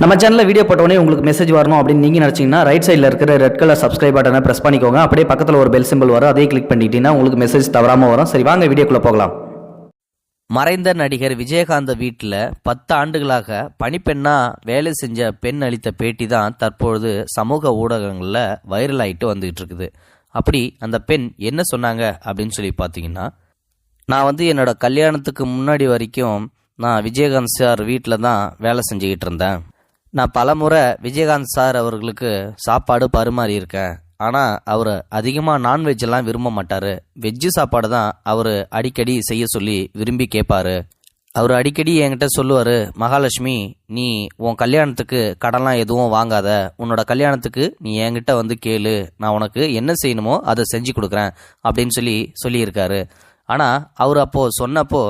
நம்ம சேனலில் வீடியோ போட்டோடனே உங்களுக்கு மெசேஜ் வரணும் அப்படின்னு நீங்கள் நினச்சிங்கன்னா ரைட் சைடில் இருக்கிற ரெட் கலர் சப்ஸ்கிரைப் பட்டனை ப்ரெஸ் பண்ணிக்கோங்க. அப்படியே பக்கத்தில் ஒரு பெல் சிம்பிள் வரும். அதே கிளிக் பண்ணிட்டீங்கன்னா உங்களுக்கு மெசேஜ் தவறாமல் வரும். சரி வாங்க வீடியோக்குள்ளே போகலாம். மறைந்த நடிகர் விஜயகாந்த் வீட்டில் பத்து ஆண்டுகளாக பணிப்பெண்ணா வேலை செஞ்ச பெண் அளித்த பேட்டி தான் தற்பொழுது சமூக ஊடகங்களில் வைரல் ஆகிட்டு வந்துகிட்டு இருக்குது. அப்படி அந்த பெண் என்ன சொன்னாங்க அப்படின்னு சொல்லி பார்த்தீங்கன்னா நான் வந்து என்னோட கல்யாணத்துக்கு முன்னாடி வரைக்கும் நான் விஜயகாந்த் சார் வீட்டில் தான் வேலை செஞ்சுக்கிட்டு இருந்தேன். நான் பலமுறை விஜயகாந்த் சார் அவர்களுக்கு சாப்பாடு பரிமாறியிருக்கேன். ஆனால் அவர் அதிகமாக நான்வெஜ்லாம் விரும்ப மாட்டார். வெஜ்ஜு சாப்பாடு தான் அவர் அடிக்கடி செய்ய சொல்லி விரும்பி கேட்பாரு அவர் அடிக்கடி என்கிட்ட சொல்லுவார் மகாலட்சுமி நீ உன் கல்யாணத்துக்கு கடன்லாம் எதுவும் வாங்காத. உன்னோட கல்யாணத்துக்கு நீ என்கிட்ட வந்து கேளு. நான் உனக்கு என்ன செய்யணுமோ அதை செஞ்சு கொடுக்குறேன். அப்படின்னு சொல்லி சொல்லியிருக்காரு. ஆனால் அவர் அப்போது சொன்னப்போ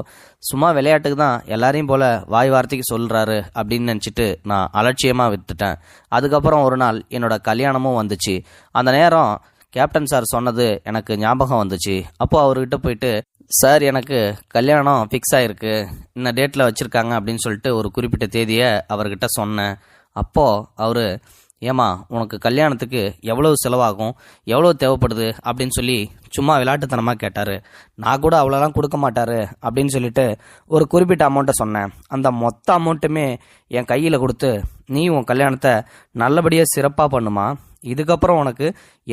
சும்மா விளையாட்டுக்கு தான் எல்லாரையும் போல வாய் வார்த்தைக்கு சொல்கிறாரு அப்படின்னு நினச்சிட்டு நான் அலட்சியமாக விட்டுட்டேன். அதுக்கப்புறம் ஒரு நாள் என்னோடய கல்யாணமும் வந்துச்சு. அந்த நேரம் கேப்டன் சார் சொன்னது எனக்கு ஞாபகம் வந்துச்சு. அப்போது அவர்கிட்ட போயிட்டு சார் எனக்கு கல்யாணம் ஃபிக்ஸ் ஆகிருக்கு இந்த டேட்டில் வச்சுருக்காங்க அப்படின்னு சொல்லிட்டு ஒரு குறிப்பிட்ட தேதியை அவர்கிட்ட சொன்னேன். அப்போது அவர் ஏமா உனக்கு கல்யாணத்துக்கு எவ்வளவு செலவாகும் எவ்வளோ தேவைப்படுது அப்படின்னு சொல்லி சும்மா விளையாட்டுத்தனமாக கேட்டார். நான் கூட அவ்வளோலாம் கொடுக்க மாட்டாரு அப்படின்னு சொல்லிட்டு ஒரு குறிப்பிட்ட அமௌண்ட்டை சொன்னேன். அந்த மொத்த அமௌண்ட்டுமே என் கையில் கொடுத்து நீ உன் கல்யாணத்தை நல்லபடியாக சிறப்பாக பண்ணுமா? இதுக்கப்புறம் உனக்கு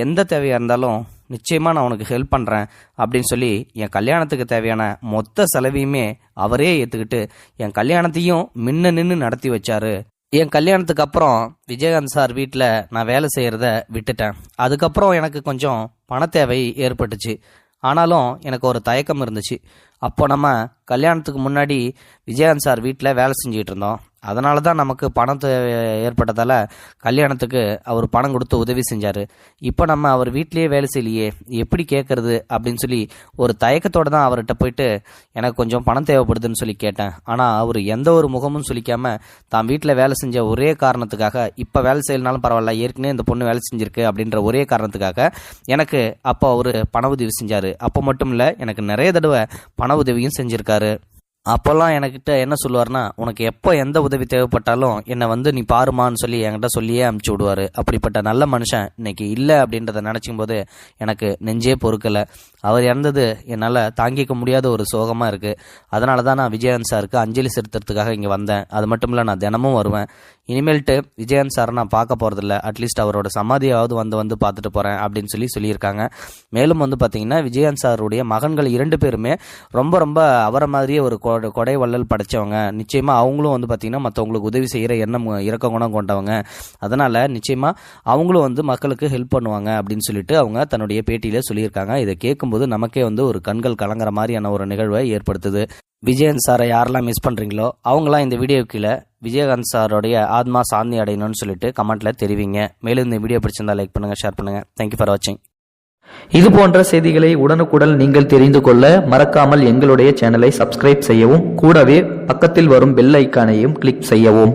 எந்த தேவையாக இருந்தாலும் நிச்சயமாக நான் உனக்கு ஹெல்ப் பண்ணுறேன் அப்படின்னு சொல்லி என் கல்யாணத்துக்கு தேவையான மொத்த செலவையுமே அவரே ஏற்றுக்கிட்டு என் கல்யாணத்தையும் மின்ன நின்று நடத்தி வச்சாரு. என் கல்யாணத்துக்கு அப்புறம் விஜயகாந்த் சார் வீட்டில் நான் வேலை செய்கிறத விட்டுட்டேன். அதுக்கப்புறம் எனக்கு கொஞ்சம் பண தேவை ஏற்பட்டுச்சு. ஆனாலும் எனக்கு ஒரு தயக்கம் இருந்துச்சு. அப்போ நம்ம கல்யாணத்துக்கு முன்னாடி விஜயகாந்த் சார் வீட்டில் வேலை செஞ்சுக்கிட்டு இருந்தோம். அதனால தான் நமக்கு பணம் ஏற்பட்டதால் கல்யாணத்துக்கு அவர் பணம் கொடுத்து உதவி செஞ்சார். இப்போ நம்ம அவர் வீட்லேயே வேலை செய்யலையே எப்படி கேட்குறது அப்படின்னு சொல்லி ஒரு தயக்கத்தோடு தான் அவர்கிட்ட போயிட்டு எனக்கு கொஞ்சம் பணம் தேவைப்படுதுன்னு சொல்லி கேட்டேன். ஆனால் அவர் எந்த ஒரு முகமும் சொல்லிக்காமல் தான் வீட்டில் வேலை செஞ்ச ஒரே காரணத்துக்காக இப்போ வேலை செய்யலனாலும் பரவாயில்ல ஏற்கனவே இந்த பொண்ணு வேலை செஞ்சிருக்கு அப்படின்ற ஒரே காரணத்துக்காக எனக்கு அப்போ அவர் பண உதவி செஞ்சார். அப்போ மட்டும் இல்லை எனக்கு நிறைய தடவை பண உதவியும் செஞ்சுருக்காரு. அப்போல்லாம் என்கிட்ட என்ன சொல்லுவார்னா உனக்கு எப்போ எந்த உதவி தேவைப்பட்டாலும் என்னை வந்து நீ பாருமான்னு சொல்லி என்கிட்ட சொல்லியே அமுச்சு விடுவார். அப்படிப்பட்ட நல்ல மனுஷன் இன்னைக்கு இல்லை அப்படின்றத நினச்சும் போது எனக்கு நெஞ்சே பொறுக்கலை. அவர் இறந்தது என்னால் தாங்கிக்க முடியாத ஒரு சோகமாக இருக்குது அதனால தான் நான் விஜயகாந்த் சாருக்கு அஞ்சலி செலுத்துறதுக்காக இங்கே வந்தேன். அது மட்டும் இல்லை நான் தினமும் வருவேன். இனிமேல்ட்டு விஜயகாந்த் சார் நான் பார்க்க போகிறதில்ல அட்லீஸ்ட் அவரோட சமாதியாவது வந்து வந்து பார்த்துட்டு போகிறேன் அப்படின்னு சொல்லி சொல்லியிருக்காங்க. மேலும் வந்து பார்த்தீங்கன்னா விஜயகாந்த் சாருடைய மகன்கள் இரண்டு பேருமே ரொம்ப ரொம்ப அவரை மாதிரியே ஒரு கொடை கொடை வள்ளல் படைச்சவங்க. நிச்சயமாக அவங்களும் வந்து பார்த்தீங்கன்னா மற்றவங்களுக்கு உதவி செய்கிற எண்ணம் இறக்க குணம் கொண்டவங்க. அதனால் நிச்சயமாக அவங்களும் வந்து மக்களுக்கு ஹெல்ப் பண்ணுவாங்க அப்படின்னு சொல்லிட்டு அவங்க தன்னுடைய பேட்டியில் சொல்லியிருக்காங்க. இதை கேட்கும்போது நமக்கே வந்து ஒரு கண்கள் கலங்குற மாதிரியான ஒரு நிகழ்வை ஏற்படுத்துது. விஜயகாந்த் சாரை யாரெல்லாம் மிஸ் பண்ணுறீங்களோ அவங்களாம் இந்த வீடியோ கீழே விஜயகாந்த் சாரோடைய ஆத்மா சாந்தி அடையணும்னு சொல்லிட்டு கமெண்ட்ல தெரிவிங்க. மேலும் இந்த வீடியோ பிடிச்சிருந்தா லைக் பண்ணுங்க ஷேர் பண்ணுங்க. தேங்க்யூ ஃபார் வாட்சிங் இது போன்ற செய்திகளை உடனுக்குடன் நீங்கள் தெரிந்து கொள்ள மறக்காமல் எங்களுடைய சேனலை சப்ஸ்கிரைப் செய்யவும் கூடவே பக்கத்தில் வரும் பெல் ஐக்கானையும் கிளிக் செய்யவும்.